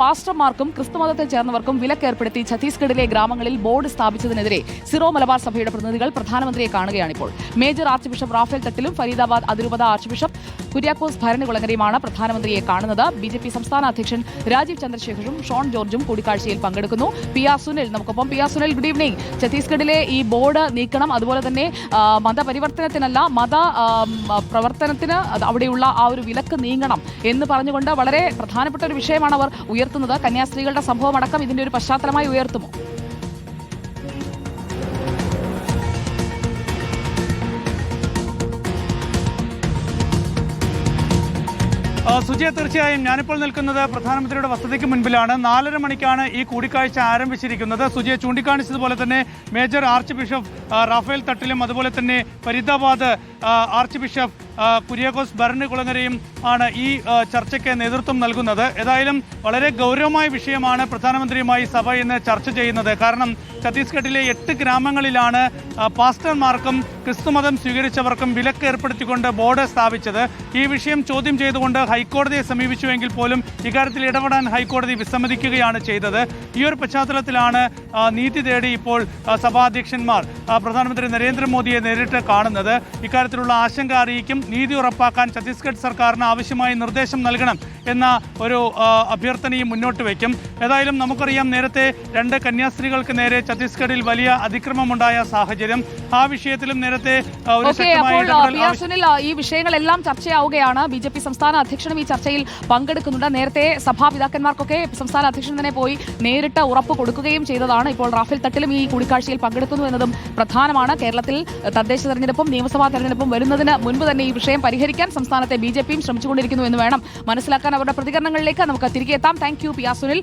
പാസ്റ്റർമാർക്കും ക്രിസ്തുമതത്തിൽ ചേർന്നവർക്കും വിലക്കേർപ്പെടുത്തി ഛത്തീസ്ഗഡിലെ ഗ്രാമങ്ങളിൽ ബോർഡ് സ്ഥാപിച്ചതിനെതിരെ സിറോ മലബാർ സഭയുടെ പ്രതിനിധികൾ പ്രധാനമന്ത്രിയെ കാണുകയാണിപ്പോൾ. മേജർ ആർച്ച് ബിഷപ്പ് റാഫേൽ തട്ടിലും ഫരീദാബാദ് അതിരൂപത ആർച്ച് ബിഷപ്പ് കുര്യാക്കോസ് ഭരണകുളങ്ങരയുമാണ് പ്രധാനമന്ത്രിയെ കാണുന്നത്. ബി ജെ പി സംസ്ഥാന അധ്യക്ഷൻ രാജീവ് ചന്ദ്രശേഖറും ഷോൺ ജോർജും കൂടിക്കാഴ്ചയിൽ പങ്കെടുക്കുന്നു. പി ആർ സുനിൽ നമുക്കൊപ്പം P R Sunil good evening ഛത്തീസ്ഗഡിലെ ഈ ബോർഡ് നീക്കണം. അതുപോലെ തന്നെ മതപരിവർത്തനത്തിനല്ല മത പ്രവർത്തനത്തിന് അവിടെയുള്ള ആ ഒരു വിലക്ക് നീങ്ങണം എന്ന് പറഞ്ഞുകൊണ്ട് വളരെ പ്രധാനപ്പെട്ട ഒരു വിഷയമാണ് അവർ ഉയർത്തുന്നത്. കന്യാസ്ത്രീകളുടെ സംഭവം അടക്കം ഇതിന്റെ ഒരു പശ്ചാത്തലമായി ഉയർത്തുമോ? സുജയ തീർച്ചയായും ഞാനിപ്പോൾ നിൽക്കുന്നത് പ്രധാനമന്ത്രിയുടെ വസതിക്ക് മുൻപിലാണ്. നാലര മണിക്കാണ് ഈ കൂടിക്കാഴ്ച ആരംഭിച്ചിരിക്കുന്നത്. സുജയ ചൂണ്ടിക്കാണിച്ചതുപോലെ തന്നെ മേജർ ആർച്ച് ബിഷപ്പ് റാഫേൽ തട്ടിലും അതുപോലെ തന്നെ ഫരീദാബാദ് ആർച്ച് ബിഷപ്പ് കുര്യാക്കോസ് ഭരണകുളങ്ങരയും ആണ് ഈ ചർച്ചയ്ക്ക് നേതൃത്വം നൽകുന്നത്. ഏതായാലും വളരെ ഗൗരവമായ വിഷയമാണ് പ്രധാനമന്ത്രിയുമായി സഭ ഇന്ന് ചർച്ച ചെയ്യുന്നത്. കാരണം ഛത്തീസ്ഗഡിലെ എട്ട് ഗ്രാമങ്ങളിലാണ് പാസ്റ്റർമാർക്കും ക്രിസ്തുമതം സ്വീകരിച്ചവർക്കും വിലക്ക് ഏർപ്പെടുത്തിക്കൊണ്ട് ബോർഡ് സ്ഥാപിച്ചത്. ഈ വിഷയം ചോദ്യം ചെയ്തുകൊണ്ട് ഹൈക്കോടതിയെ സമീപിച്ചുവെങ്കിൽ പോലും ഇക്കാര്യത്തിൽ ഇടപെടാൻ ഹൈക്കോടതി വിസമ്മതിക്കുകയാണ് ചെയ്തത്. ഈ ഒരു പശ്ചാത്തലത്തിലാണ് നീതി തേടി ഇപ്പോൾ സഭാധ്യക്ഷന്മാർ പ്രധാനമന്ത്രി നരേന്ദ്രമോദിയെ നേരിട്ട് കാണുന്നത്. ഇക്കാര്യത്തിലുള്ള ആശങ്ക അറിയിക്കും. നീതി ഉറപ്പാക്കാൻ ഛത്തീസ്ഗഡ് സർക്കാരിന് ആവശ്യമായ നിർദ്ദേശം നൽകണം എന്ന ഒരു അഭ്യർത്ഥനയും മുന്നോട്ട് വയ്ക്കും. ഏതായാലും നമുക്കറിയാം നേരത്തെ രണ്ട് കന്യാസ്ത്രീകൾക്ക് നേരെ ഛത്തീസ്ഗഡിൽ വലിയ അതിക്രമമുണ്ടായ സാഹചര്യം. ആ വിഷയത്തിലും നേരത്തെ ഈ വിഷയങ്ങളെല്ലാം ചർച്ചയാവുകയാണ്. ബി ജെ പി സംസ്ഥാന അധ്യക്ഷനും ഈ ചർച്ചയിൽ പങ്കെടുക്കുന്നുണ്ട്. നേരത്തെ സഭാപിതാക്കന്മാർക്കൊക്കെ സംസ്ഥാന അധ്യക്ഷൻ തന്നെ പോയി നേരിട്ട് ഉറപ്പ് കൊടുക്കുകയും ചെയ്തതാണ്. ഇപ്പോൾ റാഫേൽ തട്ടിലും ഈ കൂടിക്കാഴ്ചയിൽ പങ്കെടുക്കുന്നു എന്നതും പ്രധാനമാണ്. കേരളത്തിൽ തദ്ദേശ തെരഞ്ഞെടുപ്പും നിയമസഭാ തെരഞ്ഞെടുപ്പും വരുന്നതിന് മുൻപ് തന്നെ ഈ വിഷയം പരിഹരിക്കാൻ സംസ്ഥാനത്തെ ബി ജെ പിയും ശ്രമിച്ചുകൊണ്ടിരിക്കുന്നു എന്ന് വേണം മനസ്സിലാക്കാൻ അവരുടെ പ്രതികരണങ്ങളിലേക്ക് നമുക്ക് തിരികെ എത്താം. Thank you P Sunil